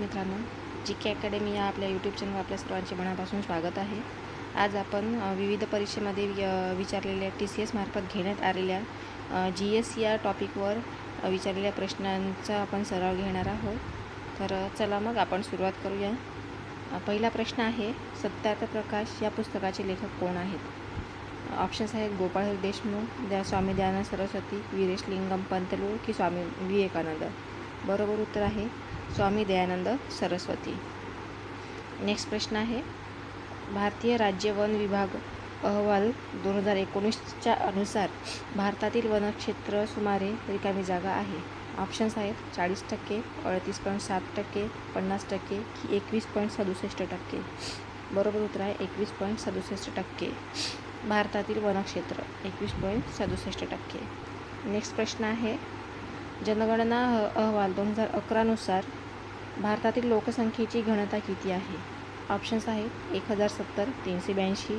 मित्रांनो जी के अकॅडमी या आपल्या यूट्यूब चॅनल आपल्या सर्वांचे मनापासून स्वागत आहे. आज आपण विविध परीक्षेमध्ये विचारलेल्या टी सी एस मार्फत घेण्यात आलेल्या जी एस या टॉपिकवर विचारलेल्या प्रश्नांचा आपण सराव घेणार आहोत. तर चला मग आपण सुरुवात करूया. पहिला प्रश्न आहे सत्यार्थ प्रकाश या पुस्तकाचे लेखक कोण आहेत? ऑप्शन्स आहेत गोपाळ देशमुख द्या स्वामी दयानंद सरस्वती वीरेश लिंगम पंतलूर की स्वामी विवेकानंद. बरोबर उत्तर आहे स्वामी दयानंद सरस्वती. नेक्स्ट प्रश्न आहे. भारतीय राज्य वन विभाग अहवाल दोन हजार एकोणीसच्या अनुसार भारतातील वनक्षेत्र सुमारे रिकामी जागा आहे. ऑप्शन्स आहेत चाळीस टक्के अडतीस पॉईंट सात टक्के पन्नास टक्के की एकवीस पॉईंट सदुसष्ट टक्के. बरोबर उत्तर आहे एकवीस पॉईंट सदुसष्ट टक्के. भारतातील वनक्षेत्र एकवीस पॉईंट सदुसष्ट टक्के. नेक्स्ट प्रश्न आहे. जनगणना अह- अहवाल दोन हजार अकरानुसार भारतातील लोकसंख्येची घनता किती आहे? ऑप्शन्स आहेत एक हजार सत्तर तीनशे ब्याऐंशी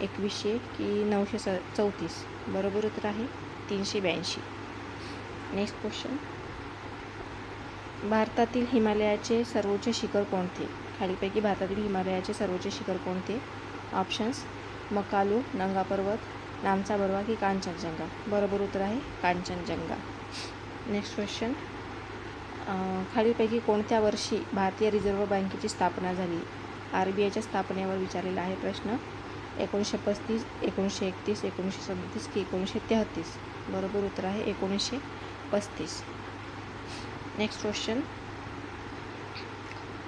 एकवीसशे की नऊशे स चौतीस. बरोबर उत्तर आहे तीनशे ब्याऐंशी. नेक्स्ट क्वेश्चन भारतातील हिमालयाचे सर्वोच्च शिखर कोणते? खालीलपैकी भारतातील हिमालयाचे सर्वोच्च शिखर कोणते? ऑप्शन्स मकालू नंगा पर्वत नामचा बरवा की कांचनजंगा. बरोबर उत्तर आहे कांचनजंगा. नेक्स्ट क्वेश्चन खालीलपैकी कोणत्या वर्षी भारतीय रिझर्व्ह बँकेची स्थापना झाली? आर बी आयच्या स्थापनेवर विचारलेला आहे प्रश्न. एकोणीसशे पस्तीस एकोणीसशे एकतीस एकोणीसशे सदतीस की एकोणीसशे तेहतीस? बरोबर उत्तर आहे एकोणीसशे पस्तीस. नेक्स्ट क्वेश्चन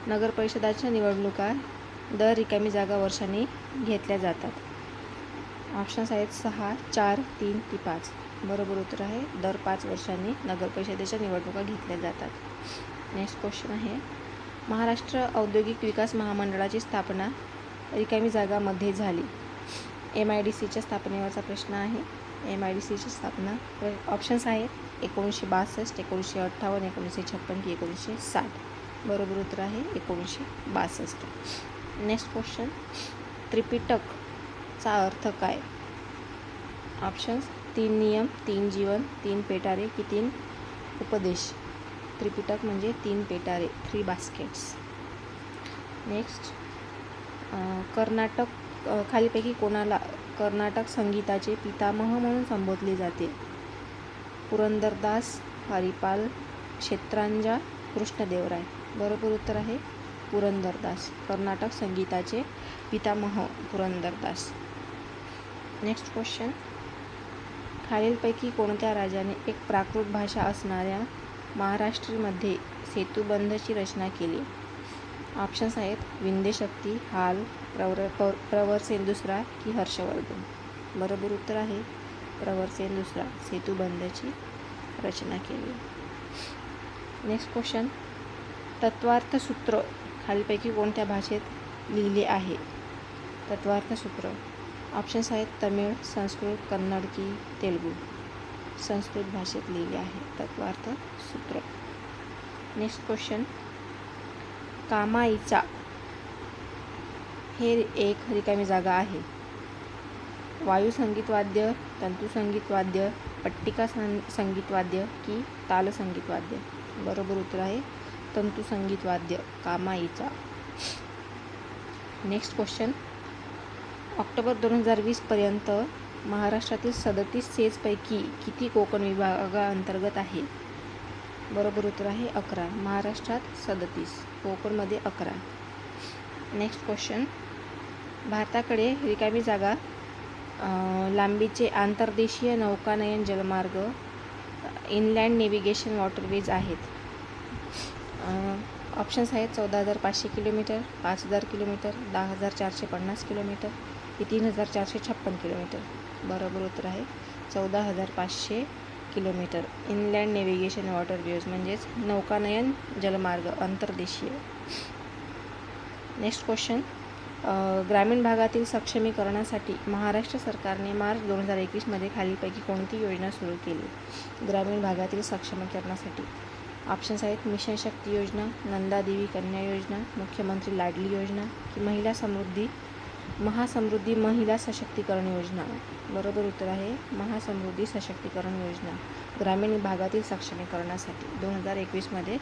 नगर परिषदाच्या निवडणुका दर रिकामी जागा वर्षांनी घेतल्या जातात. ऑप्शन्स आहेत सहा चार तीन ती पाच. बरोबर उत्तर आहे. दर पाच वर्षांनी नगर परिषदेच्या निवडणुका घेतल्या जातात. नेक्स्ट क्वेश्चन आहे. महाराष्ट्र औद्योगिक विकास महामंडळाची स्थापना रिकामी जागामध्ये झाली. एम आय डी सीच्या स्थापनेवरचा प्रश्न आहे. एम आय डी सीची स्थापना ऑप्शन्स आहेत. एकोणीसशे बासष्ट एकोणीसशे अठ्ठावन्न एकोणीसशे छप्पन की एकोणीसशे साठ. बरोबर उत्तर आहे एकोणीसशे बासष्ट. नेक्स्ट क्वेश्चन त्रिपिटकचा अर्थ काय? ऑप्शन्स तीन नियम तीन जीवन तीन पेटारे की तीन उपदेश? त्रिपिटक म्हणजे तीन पेटारे थ्री बास्केट्स नेक्स्ट कर्नाटक खालीपैकी कोणाला कर्नाटक संगीताचे पितामह म्हणून संबोधले जाते. पुरंदरदास हरिपाल क्षेत्रांजा कृष्णदेवराय. बरोबर उत्तर आहे पुरंदरदास. कर्नाटक संगीताचे पितामह पुरंदरदास. नेक्स्ट क्वेश्चन खालीलपैकी कोणत्या राजाने एक प्राकृत भाषा असणाऱ्या महाराष्ट्रीमध्ये सेतुबंधची रचना केली? ऑप्शन्स आहेत विंध्यशक्ती हाल प्रवर प प्रवरसेन दुसरा की हर्षवर्धन? बरोबर उत्तर आहे प्रवरसेन दुसरा सेतुबंधची रचना केली. नेक्स्ट क्वेश्चन तत्वार्थ सूत्र खालीलपैकी कोणत्या भाषेत लिहिले आहे? तत्वार्थ सूत्र. ऑप्शन्स आहेत तमिळ संस्कृत कन्नड की तेलुगू. संस्कृत भाषेत लिहिले आहे. तत्वार्थ सूत्र. नेक्स्ट क्वेश्चन कामाईचा हे एक रिकामी जागा आहे. वायू संगीतवाद्य तंतुसंगीतवाद्य पट्टिका सं संगीतवाद्य की ताल संगीतवाद्य बरोबर उत्तर आहे तंतुसंगीतवाद्य कामाईचा. नेक्स्ट क्वेश्चन ऑक्टोबर दोन हजार वीसपर्यंत महाराष्ट्रातील सदतीस सेजपैकी किती कोकण विभागाअंतर्गत आहे? बरोबर उत्तर आहे अकरा. महाराष्ट्रात सदतीस कोकणमध्ये अकरा. नेक्स्ट क्वेश्चन भारताकडे रिकामी जागा लांबीचे आंतरदेशीय नौकानयन जलमार्ग इनलँड नेव्हिगेशन वॉटरवेज आहेत. ऑप्शन्स आहेत चौदा हजार पाचशे किलोमीटर पाच हजार किलोमीटर दहा हजार चारशे पन्नास किलोमीटर. की तीन हजार चारशे छप्पन किलोमीटर. बरोबर उत्तर आहे. चौदा हजार पाचशे kilometre. Inland navigation water views म्हणजेच नौकानयन जलमार्ग अंतर्देशीय. नेक्स्ट क्वेश्चन ग्रामीण भागातील सक्षमीकरणासाठी महाराष्ट्र सरकारने मार्च दोन हजार एकवीसमध्ये खालीलपैकी कोणती योजना सुरू केली? ग्रामीण भागातील सक्षमीकरणासाठी. ऑप्शन्स आहेत. मिशन शक्ती योजना नंदादेवी कन्या योजना मुख्यमंत्री लाडली योजना की महिला समृद्धी महासमृद्धी महिला सशक्तीकरण योजना. बरोबर उत्तर आहे महासमृद्धी सशक्तीकरण योजना. ग्रामीण भागातील सक्षमीकरणासाठी दोन हजार एकवीसमध्ये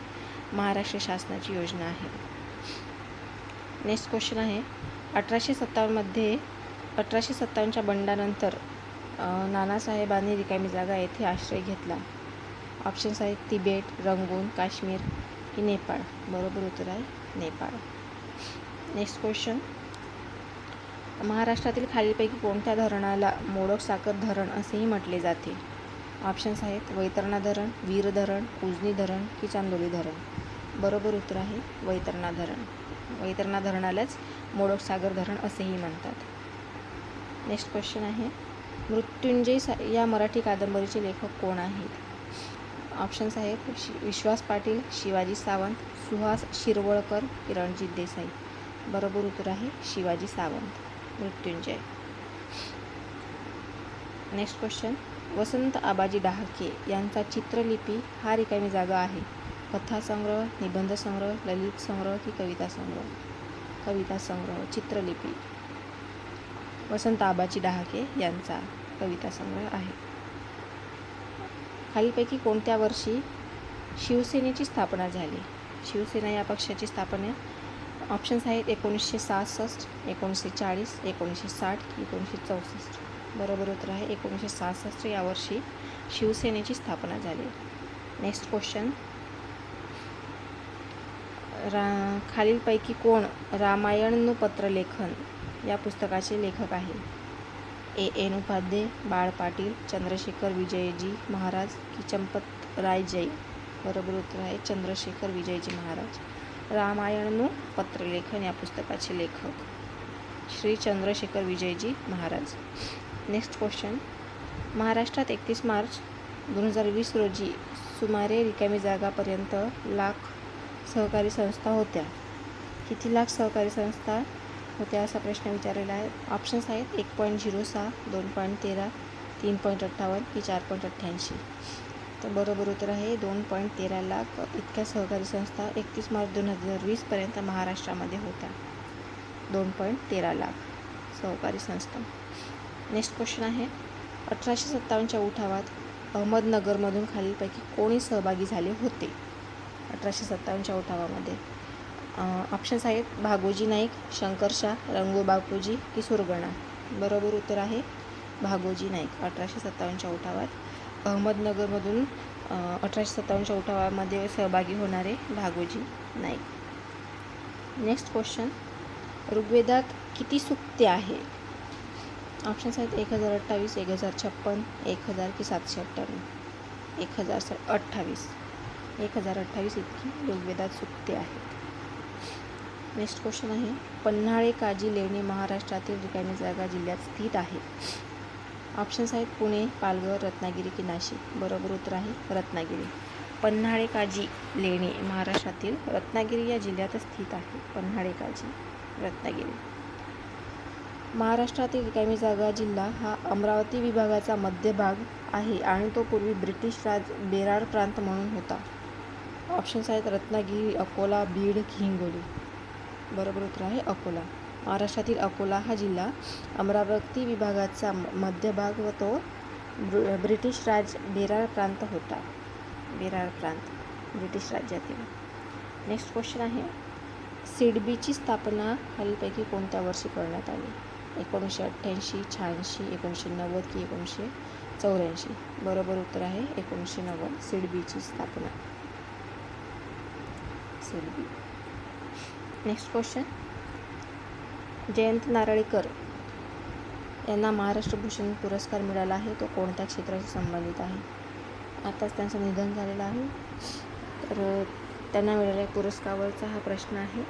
महाराष्ट्र शासनाची योजना आहे. नेक्स्ट क्वेश्चन आहे. अठराशे सत्तावन्नमध्ये अठराशे सत्तावन्नच्या बंडानंतर नानासाहेबांनी रिकामी जागा येथे आश्रय घेतला. ऑप्शन्स आहेत तिबेट रंगून काश्मीर की नेपाळ. बरोबर उत्तर आहे नेपाळ. नेक्स्ट क्वेश्चन महाराष्ट्रातील खालीलपैकी कोणत्या धरणाला मोडक साखर धरण असेही म्हटले जाते? ऑप्शन्स आहेत वैतरणा धरण वीर धरण उजनी धरण की चांदोली धरण. बरोबर उत्तर आहे वैतरणा धरण. वैतरणा धरणालाच मोडक सागर धरण असेही म्हणतात. नेक्स्ट क्वेश्चन आहे मृत्युंजय सा या मराठी कादंबरीचे लेखक कोण आहेत? ऑप्शन्स आहेत शि विश्वास पाटील शिवाजी सावंत सुहास शिरवळकर की रणजित देसाई. बरोबर उत्तर आहे शिवाजी सावंत. मृत्युंजय. नेक्स्ट क्वेश्चन वसंत आबाजी डहाके यांचा चित्रलिपी हा रिकामी जागा आहे. कथासंग्रह निबंध संग्रह ललित संग्रह की कविता संग्रह? कविता संग्रह चित्रलिपी. वसंत आबाजी डहाके यांचा कविता संग्रह आहे. खालीलपैकी कोणत्या वर्षी शिवसेनेची स्थापना झाली? शिवसेना या पक्षाची स्थापना ऑप्शन्स आहेत एकोणीसशे सहासष्ट एकोणीसशे चाळीस एकोणीसशे साठ एकोणीसशे चौसष्ट. बरोबर उत्तर आहे एकोणीसशे सहासष्ट. या वर्षी शिवसेनेची स्थापना झाली. नेक्स्ट क्वेश्चन रा खालीलपैकी कोण रामायणनु लेखन या पुस्तकाचे लेखक आहे? ए. एन. उपाध्ये बाळ पाटील चंद्रशेखर विजयजी महाराज की चंपत रायजय बरोबर उत्तर आहे चंद्रशेखर विजयजी महाराज. रामायणनु पत्रलेखन या पुस्तकाचे लेखक श्री चंद्रशेखर विजयजी महाराज. नेक्स्ट क्वेश्चन महाराष्ट्रात एकतीस मार्च दोन हजार वीस रोजी सुमारे रिकामी जागापर्यंत लाख सहकारी संस्था होत्या. किती लाख सहकारी संस्था होत्या असा प्रश्न विचारलेला आहे. ऑप्शन्स आहेत. एक पॉईंट झिरो सहा दोन पॉईंट तेरा तीन पॉईंट अठ्ठावन्न की चार पॉईंट अठ्ठ्याऐंशी. तर बरोबर उत्तर आहे दोन पॉईंट तेरा लाख. इतक्या सहकारी संस्था एकतीस मार्च दोन हजार वीसपर्यंत महाराष्ट्रामध्ये होत्या. दोन पॉईंट तेरा लाख सहकारी संस्था. नेक्स्ट क्वेश्चन आहे. अठराशे सत्तावन्नच्या उठावात अहमदनगरमधून खालीलपैकी कोणी सहभागी झाले होते? अठराशे सत्तावन्नच्या उठावामध्ये. ऑप्शन्स आहेत भागोजी नाईक शंकरशाह रंगो बापूजी की सुरगणा बरोबर उत्तर आहे भागोजी नाईक अठराशे सत्तावन्नच्या उठावात. अहमदनगरमधून अठराशे सत्तावन्नच्या उठावामध्ये सहभागी होणारे भागोजी नाईक. नेक्स्ट क्वेश्चन ऋग्वेदात किती सुक्ते आहे? ऑप्शन्स आहेत एक हजार अठ्ठावीस एक हजार छप्पन एक हजार की सातशे अठ्ठ्याण्णव एक हजार स अठ्ठावीस. एक हजार अठ्ठावीस इतकी ऋग्वेदात सुक्ते आहेत. नेक्स्ट क्वेश्चन आहे. पन्हाळे काजी लेणी महाराष्ट्रातील रिकामी जागा जिल्ह्यात स्थित आहे. ऑप्शन्स आहेत पुणे पालघर रत्नागिरी की नाशिक. बरोबर उत्तर आहे रत्नागिरी. पन्हाळे काजी लेणी महाराष्ट्रातील रत्नागिरी या जिल्ह्यात स्थित आहे. पन्हाळे काजी रत्नागिरी. महाराष्ट्रातील रिकामी जागा जिल्हा हा अमरावती विभागाचा मध्यभाग आहे आणि तो पूर्वी ब्रिटिश राज बेरार प्रांत म्हणून होता. ऑप्शन्स आहेत रत्नागिरी अकोला बीड हिंगोली. बरोबर उत्तर आहे अकोला. महाराष्ट्रातील अकोला हा जिल्हा अमरावती विभागाचा म- मध्यभाग व तो ब्र ब्रिटिश राज बेरार प्रांत होता. बेरार प्रांत ब्रिटिश राज्यातील. नेक्स्ट क्वेश्चन आहे. सिडबीची स्थापना खालीलपैकी कोणत्या वर्षी करण्यात आली? एकोणीसशे अठ्ठ्याऐंशी शहाऐंशी एकोणीसशे नव्वद की एकोणीसशे चौऱ्याऐंशी? बरोबर उत्तर आहे एकोणीसशे नव्वद. सिडबीची स्थापना. SIDBI. Next question Jayant Narlikar यांना महाराष्ट्र भूषण पुरस्कार मिळाला आहे. तो कोणत्या क्षेत्राशी संबंधित आहे? आताच त्यांचं निधन झालेलं आहे. तर त्यांना मिळालेल्या पुरस्कारावरचा हा प्रश्न आहे.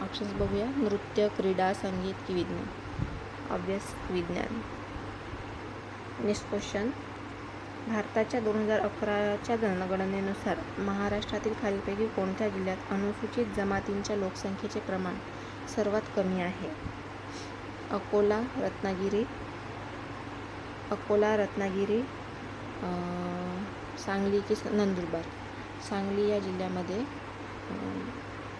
ऑप्शन्स बघूया. नृत्य क्रीडा संगीत की विज्ञान? ऑब्वियस विज्ञान. नेक्स्ट क्वेश्चन भारताच्या दोन हजार अकराच्या जनगणनेनुसार महाराष्ट्रातील खालीलपैकी कोणत्या जिल्ह्यात अनुसूचित जमातींच्या लोकसंख्येचे प्रमाण सर्वात कमी आहे. अकोला रत्नागिरी. अकोला रत्नागिरी सांगली की स- नंदुरबार. सांगली या जिल्ह्यामध्ये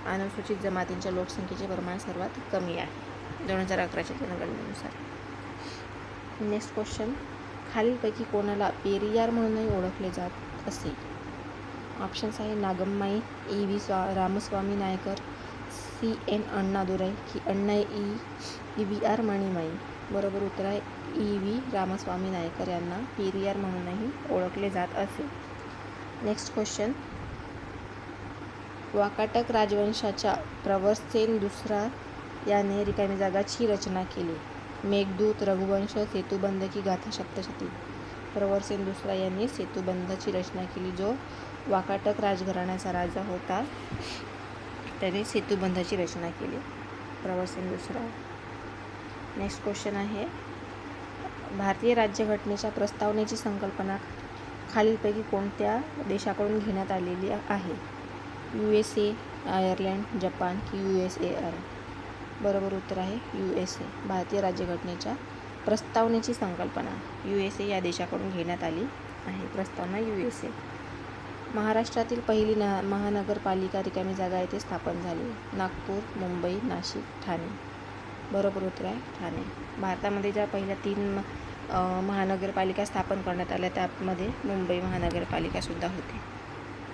अनुसूचित जमातींच्या लोकसंख्येचे प्रमाण सर्वात कमी आहे. दोन हजार अकराच्या जनगणनेनुसार. नेक्स्ट क्वेश्चन खालीलपैकी कोणाला पेरियार म्हणूनही ओळखले जात असे? ऑप्शन्स आहे नागम्माई ई व्ही स्वा रामस्वामी नायकर सी एन अण्णादुराई की Anna E E V R Maniammai. बरोबर उत्तर आहे ई व्ही रामस्वामी नायकर यांना पेरियार म्हणूनही ओळखले जात असे. नेक्स्ट क्वेश्चन वाकाटक राजवंशाच्या प्रवरसेन दुसरा याने रिकामी जागाची रचना केली. मेघदूत रघुवंश सेतुबंध की गाथा सप्तशती. प्रवरसेन दुसरा यांनी सेतुबंधाची रचना केली जो वाकाटक राजघराण्याचा राजा होता. त्याने सेतुबंधाची रचना केली. प्रवरसेन दुसरा. नेक्स्ट क्वेश्चन आहे. भारतीय राज्यघटनेच्या प्रस्तावनेची संकल्पना खालीलपैकी कोणत्या देशाकडून घेण्यात आलेली आहे? U S A Ireland Japan की यू एस ए आर बरोबर उत्तर आहे यू एस ए भारतीय राज्यघटनेच्या प्रस्तावनेची संकल्पना यू एस ए या देशाकडून घेण्यात आली आहे. प्रस्तावना यू एस ए महाराष्ट्रातील पहिली ना महानगरपालिका रिकामी जागा येथे स्थापन झाली. नागपूर मुंबई नाशिक ठाणे. बरोबर उत्तर आहे ठाणे. भारतामध्ये ज्या पहिल्या तीन महानगरपालिका स्थापन करण्यात आल्या त्यामध्ये मुंबई महानगरपालिकासुद्धा होती.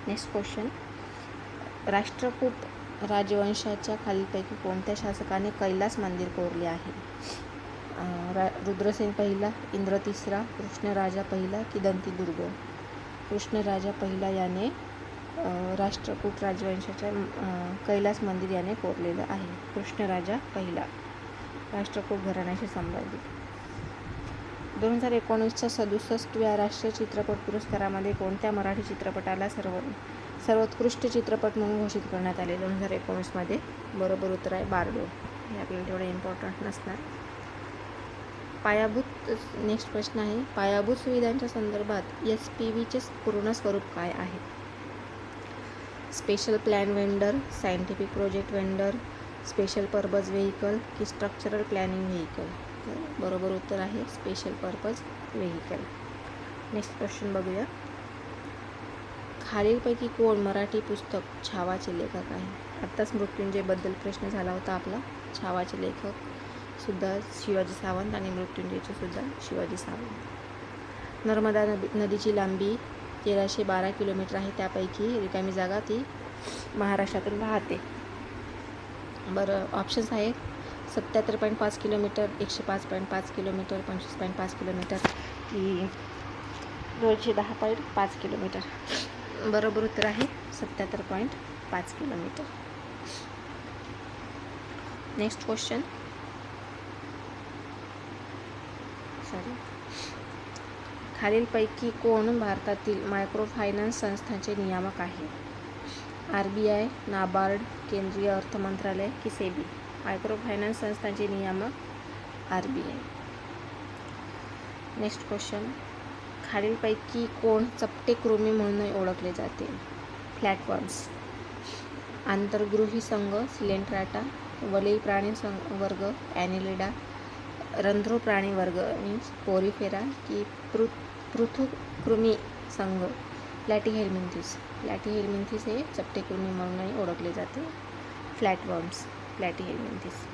नेक्स्ट क्वेश्चन राष्ट्रकूट राजवंशाच्या खालीलपैकी कोणत्या शासकाने कैलास मंदिर कोरले आहे? रा रुद्रसेन पहिला इंद्र तिसरा कृष्णराजा पहिला की दंतीदुर्ग कृष्णराजा पहिला याने राष्ट्रकूट राजवंशाच्या कैलास मंदिर याने कोरलेलं आहे. कृष्णराजा पहिला राष्ट्रकूट घराण्याशी संबंधित. दोन हजार एकोणीसच्या सदुसष्टव्या राष्ट्रीय चित्रपट पुरस्कारामध्ये कोणत्या मराठी चित्रपटाला सर्व सर्वोत्कृष्ट चित्रपट म्हणून घोषित करण्यात आले? दोन हजार एकोणीसमध्ये बरोबर उत्तर आहे बारडो. हे आपल्याला तेवढं इम्पॉर्टंट नसणार. पायाभूत नेक्स्ट प्रश्न आहे. पायाभूत सुविधांच्या संदर्भात एस पी व्हीचे पूर्ण स्वरूप काय आहे? Special plan vendor scientific project vendor special purpose vehicle की स्ट्रक्चरल प्लॅनिंग व्हेकल तर बरोबर उत्तर आहे special purpose vehicle next question बघूया. खालीलपैकी कोण मराठी पुस्तक छावाचे लेखक आहे? आत्ताच मृत्युंजयबद्दल प्रश्न झाला होता आपला. छावाचे लेखक सुद्धा शिवाजी सावंत आणि मृत्युंजयचे सुद्धा शिवाजी सावंत. नर्मदा नदी नदीची लांबी तेराशे बारा किलोमीटर आहे. त्यापैकी रिकामी जागा ती महाराष्ट्रातून वाहते. बरं ऑप्शन्स आहेत. सत्याहत्तर पॉईंट पाच किलोमीटर एकशे पाच पॉईंट पाच किलोमीटर पंचवीस पॉईंट पाच किलोमीटर की दोनशे दहा पॉईंट पाच किलोमीटर. बरोबर उत्तर आहे सत्याहत्तर पॉईंट पाच किलोमीटर. नेक्स्ट क्वेश्चन सॉरी खालीलपैकी कोण भारतातील मायक्रोफायनान्स संस्थांचे नियामक आहे? आर बी आय नाबार्ड केंद्रीय अर्थ मंत्रालय की सेबी मायक्रोफायनान्स संस्थांचे नियामक R B I next question. खालीलपैकी कोण चपटे कृमी म्हणून ओळखले जाते? फ्लॅटफॉर्म्स आंतरगृही संघ सिलेंट्राटा वलई प्राणी संघ वर्ग ॲनिलिडा रंध्रो प्राणी वर्ग मीन्स कोरिफेरा की पृ पृथुकृमी संघ प्लॅटीहेल्मिंथिस प्लॅटीहेल्मिंथिस हे चपटे कृमी म्हणूनही ओळखले जाते फ्लॅटवर्म्स प्लॅटीहेल्मिंथिस